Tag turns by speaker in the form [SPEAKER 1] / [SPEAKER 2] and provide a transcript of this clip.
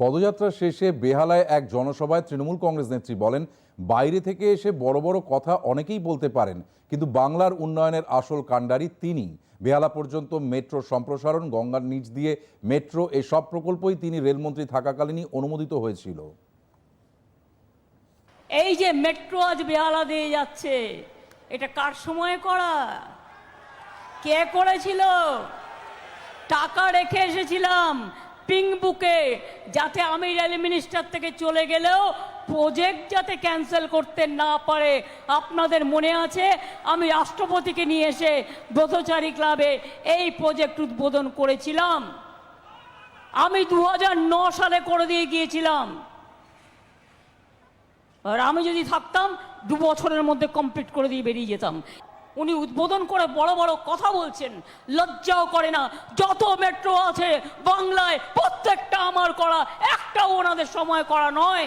[SPEAKER 1] পদযাত্রা শেষে বেহালায় এক জনসভায় তৃণমূল কংগ্রেস নেত্রী বলেন, বাইরে থেকে এসে বড় বড় কথা অনেকেই বলতে পারেন, কিন্তু বাংলার উন্নয়নের আসল কাণ্ডারি তিনি। বেহালা পর্যন্ত মেট্রো সম্প্রসারণ, গঙ্গার নিচ দিয়ে মেট্রো এই সব প্রকল্পই তিনি রেলমন্ত্রী থাকাকালীনই অনুমোদিত হয়েছিল।
[SPEAKER 2] এই যে মেট্রো আজ বেহালা দিয়ে যাচ্ছে, এটা কার সময়ে করা? কে করেছিল? টাকা রেখে এসেছিলাম, পিঙ্ক বুকে যাতে আমি রেল মিনিস্টার থেকে চলে গেলেও প্রজেক্ট যাতে ক্যান্সেল করতে না পারে, আপনাদের মনে আছে? আমি রাষ্ট্রপতিকে নিয়ে এসে ব্রতচারী ক্লাবে এই প্রজেক্ট উদ্বোধন করেছিলাম। আমি দু সালে করে দিয়ে গিয়েছিলাম। আর আমি যদি থাকতাম, দু বছরের মধ্যে কমপ্লিট করে দিয়ে বেরিয়ে যেতাম। উনি উদ্বোধন করে বড় বড় কথা বলছেন, লজ্জাও করে না। যত মেট্রো আছে বাংলায় প্রত্যেকটা আমার করা, একটাও ওনাদের সময় করা নয়।